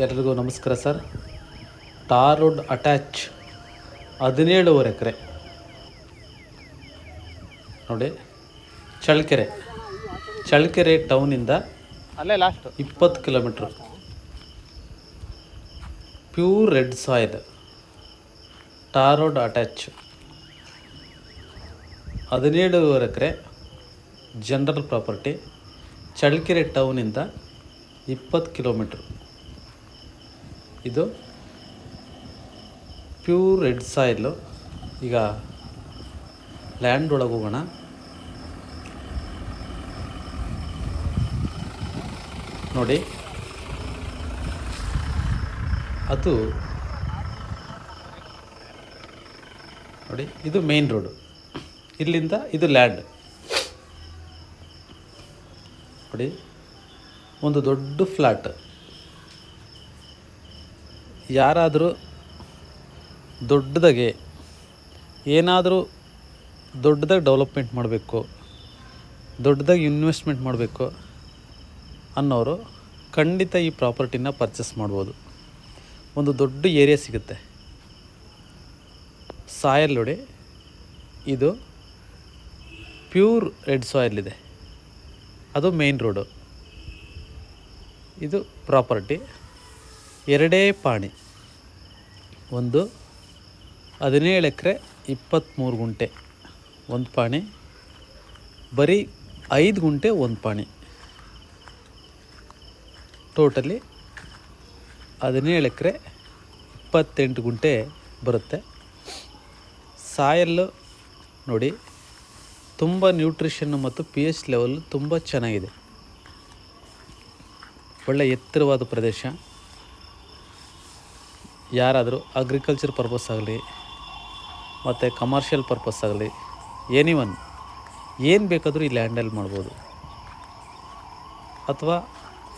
ಎಲ್ರಿಗೂ ನಮಸ್ಕಾರ sir. Tar road attach ಹದಿನೇಳುವರೆ ಎಕರೆ. ನೋಡಿ ಚಳ್ಳಕೆರೆ. ಚಳ್ಳಕೆರೆ ಟೌನಿಂದ ಅಲ್ಲೇ ಲಾಸ್ಟ್ ಇಪ್ಪತ್ತು kilometre. Pure red soil. Tar road attach. ಹದಿನೇಳುವರೆ ಎಕರೆ ಜನರಲ್ ಪ್ರಾಪರ್ಟಿ ಚಳ್ಳಕೆರೆ ಟೌನಿಂದ ಇಪ್ಪತ್ತು ಕಿಲೋಮೀಟ್ರ್. ಇದು ಪ್ಯೂರ್ ರೆಡ್ ಸಾಯಿಲು. ಈಗ ಲ್ಯಾಂಡ್ ಒಳಗೆ ಹೋಗೋಣ. ನೋಡಿ. ಅದು ನೋಡಿ, ಇದು ಮೇನ್ ರೋಡು ಇಲ್ಲಿಂದ ಇದು ಲ್ಯಾಂಡ್ ನೋಡಿ, ಒಂದು ದೊಡ್ಡ ಫ್ಲ್ಯಾಟ್ ಯಾರಾದರೂ ದೊಡ್ಡದಾಗೆ ಏನಾದರೂ ದೊಡ್ಡದಾಗಿ ಡೆವಲಪ್ಮೆಂಟ್ ಮಾಡಬೇಕು, ದೊಡ್ಡದಾಗಿ ಇನ್ವೆಸ್ಟ್ಮೆಂಟ್ ಮಾಡಬೇಕು ಅನ್ನೋರು ಖಂಡಿತ ಈ ಪ್ರಾಪರ್ಟಿನ ಪರ್ಚೇಸ್ ಮಾಡ್ಬೋದು. ಒಂದು ದೊಡ್ಡ ಏರಿಯಾ ಸಿಗುತ್ತೆ. ಸಾಯಲ್ ನೋಡಿ, ಇದು ಪ್ಯೂರ್ ರೆಡ್ ಸಾಯಿಲ್ ಇದೆ. ಅದು ಮೇನ್ ರೋಡು. ಇದು ಪ್ರಾಪರ್ಟಿ. ಎರಡೇ ಪಾಣಿ. ಒಂದು ಹದಿನೇಳು ಎಕರೆ ಇಪ್ಪತ್ತ್ಮೂರು ಗುಂಟೆ ಒಂದು ಪಾಣಿ, ಬರೀ ಐದು ಗುಂಟೆ ಒಂದು ಪಾಣಿ. ಟೋಟಲಿ ಹದಿನೇಳು ಎಕರೆ ಇಪ್ಪತ್ತೆಂಟು ಗುಂಟೆ ಬರುತ್ತೆ. ಸಾಯಲ್ಲು ನೋಡಿ, ತುಂಬ ನ್ಯೂಟ್ರಿಷನ್ನು ಮತ್ತು ಪಿ ಎಚ್ ಲೆವೆಲ್ ತುಂಬ ಚೆನ್ನಾಗಿದೆ. ಒಳ್ಳೆ ಎತ್ತರವಾದ ಪ್ರದೇಶ. ಯಾರಾದರೂ ಅಗ್ರಿಕಲ್ಚರ್ ಪರ್ಪಸ್ ಆಗಲಿ, ಮತ್ತು ಕಮರ್ಷಿಯಲ್ ಪರ್ಪಸ್ ಆಗಲಿ ಎನಿ ಒನ್ ಏನು ಬೇಕಾದರೂ ಈ ಲ್ಯಾಂಡಲ್ಲಿ ಮಾಡ್ಬೋದು. ಅಥವಾ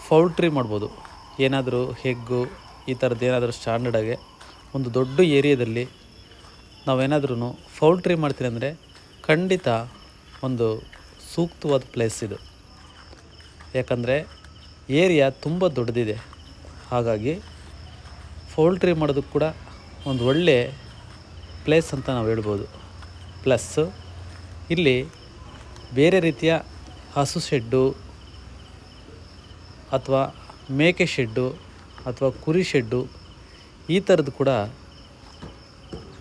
ಫೌಲ್ಟ್ರಿ ಮಾಡ್ಬೋದು. ಏನಾದರೂ ಹೆಗ್ಗು, ಈ ಥರದ್ದು ಏನಾದರೂ ಸ್ಟ್ಯಾಂಡರ್ಡಾಗೆ ಒಂದು ದೊಡ್ಡ ಏರಿಯಾದಲ್ಲಿ ನಾವೇನಾದ್ರೂ ಫೌಲ್ಟ್ರಿ ಮಾಡ್ತೀವಿ ಅಂದರೆ ಖಂಡಿತ ಒಂದು ಸೂಕ್ತವಾದ ಪ್ಲೇಸ್ ಇದು. ಯಾಕಂದರೆ ಏರಿಯಾ ತುಂಬ ದೊಡ್ಡದಿದೆ. ಹಾಗಾಗಿ ಪೌಲ್ಟ್ರಿ ಮಾಡೋದಕ್ಕೆ ಕೂಡ ಒಂದು ಒಳ್ಳೆ ಪ್ಲೇಸ್ ಅಂತ ನಾವು ಹೇಳ್ಬೋದು. ಪ್ಲಸ್ಸು ಇಲ್ಲಿ ಬೇರೆ ರೀತಿಯ ಹಸು ಶೆಡ್ಡು ಅಥವಾ ಮೇಕೆ ಶೆಡ್ಡು ಅಥವಾ ಕುರಿ ಶೆಡ್ಡು ಈ ಥರದ್ದು ಕೂಡ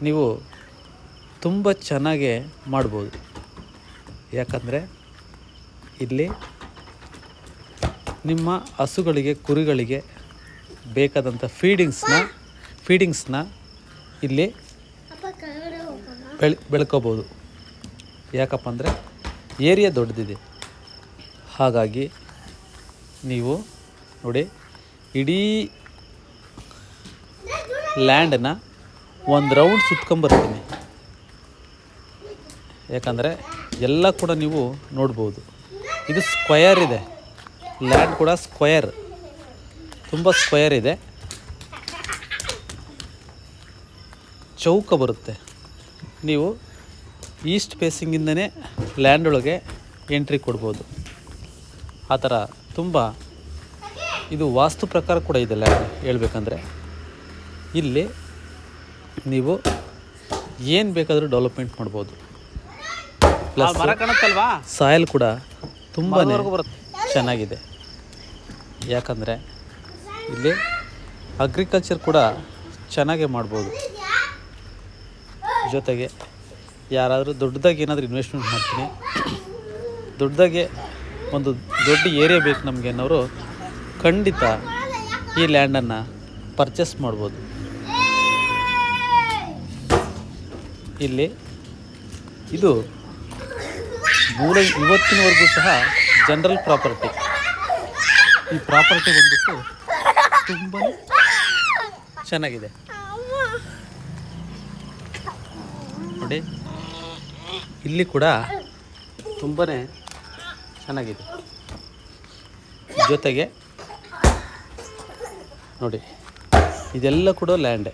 ನೀವು ತುಂಬ ಚೆನ್ನಾಗೇ ಮಾಡ್ಬೋದು. ಯಾಕಂದರೆ ಇಲ್ಲಿ ನಿಮ್ಮ ಹಸುಗಳಿಗೆ ಕುರಿಗಳಿಗೆ ಬೇಕಾದಂಥ ಫೀಡಿಂಗ್ಸ್ನ ಫೀಡಿಂಗ್ಸ್ನ ಇಲ್ಲಿ ಬೆಳ್ ಬೆಳ್ಕೋಬೋದು. ಯಾಕಪ್ಪ ಅಂದರೆ ಏರಿಯಾ ದೊಡ್ಡದಿದೆ. ಹಾಗಾಗಿ ನೀವು ನೋಡಿ ಇಡೀ ಲ್ಯಾಂಡನ್ನ ಒಂದು ರೌಂಡ್ ಸುತ್ಕೊಂಬರ್ತೀನಿ. ಯಾಕಂದರೆ ಎಲ್ಲ ಕೂಡ ನೀವು ನೋಡ್ಬೋದು. ಇದು ಸ್ಕ್ವಯರ್ ಇದೆ. ಲ್ಯಾಂಡ್ ಕೂಡ ಸ್ಕ್ವಯರ್ ತುಂಬ ಸ್ಕ್ವೇರ್ ಇದೆ. ಚೌಕ ಬರುತ್ತೆ. ನೀವು ಈಸ್ಟ್ ಫೇಸಿಂಗಿಂದನೇ ಲ್ಯಾಂಡ್ ಒಳಗೆ ಎಂಟ್ರಿ ಕೊಡ್ಬೋದು. ಆ ಥರ ತುಂಬ ಇದು ವಾಸ್ತು ಪ್ರಕಾರ ಕೂಡ ಇದೆ ಲ್ಯಾಂಡ್ ಹೇಳ್ಬೇಕಂದ್ರೆ. ಇಲ್ಲಿ ನೀವು ಏನು ಬೇಕಾದರೂ ಡೆವಲಪ್ಮೆಂಟ್ ಮಾಡ್ಬೋದು. ಪ್ಲಸ್ ಸಾಯಲ್ ಕೂಡ ತುಂಬಾ ಚೆನ್ನಾಗಿದೆ. ಯಾಕಂದರೆ ಇಲ್ಲಿ ಅಗ್ರಿಕಲ್ಚರ್ ಕೂಡ ಚೆನ್ನಾಗೇ ಮಾಡ್ಬೋದು. ಜೊತೆಗೆ ಯಾರಾದರೂ ದೊಡ್ಡದಾಗಿ ಏನಾದರೂ ಇನ್ವೆಸ್ಟ್ಮೆಂಟ್ ಮಾಡ್ತೀನಿ. ದೊಡ್ಡದಾಗೆ ಒಂದು ದೊಡ್ಡ ಏರಿಯಾ ಬೇಕು ನಮಗೆ ಅನ್ನೋರು ಖಂಡಿತ ಈ ಲ್ಯಾಂಡನ್ನು ಪರ್ಚೇಸ್ ಮಾಡ್ಬೋದು. ಇಲ್ಲಿ ಇದು ಮೂಲ ಇವತ್ತಿನವರೆಗೂ ಸಹ ಜನರಲ್ ಪ್ರಾಪರ್ಟಿ ಈ ಪ್ರಾಪರ್ಟಿ ಬಂದ್ಬಿಟ್ಟು ತುಂಬ ಚೆನ್ನಾಗಿದೆ. ನೋಡಿ, ಇಲ್ಲಿ ಕೂಡ ತುಂಬಾ ಚೆನ್ನಾಗಿದೆ. ಜೊತೆಗೆ, ನೋಡಿ, ಇದೆಲ್ಲ ಕೂಡ ಲ್ಯಾಂಡೇ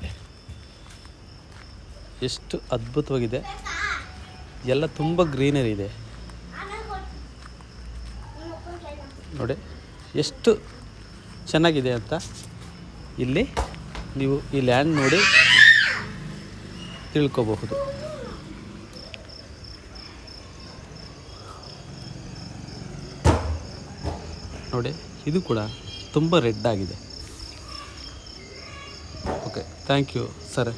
ಎಷ್ಟು ಅದ್ಭುತವಾಗಿದೆ. ಎಲ್ಲ ತುಂಬ ಗ್ರೀನರಿ ಇದೆ. ನೋಡಿ, ಎಷ್ಟು ಚೆನ್ನಾಗಿದೆ ಅಂತ. ಇಲ್ಲಿ ನೀವು ಈ ಲ್ಯಾಂಡ್ ನೋಡಿ ತಿಳ್ಕೋಬಹುದು. ನೋಡಿ, ಇದು ಕೂಡ ತುಂಬ ರೆಡ್ ಆಗಿದೆ. Okay thank you sir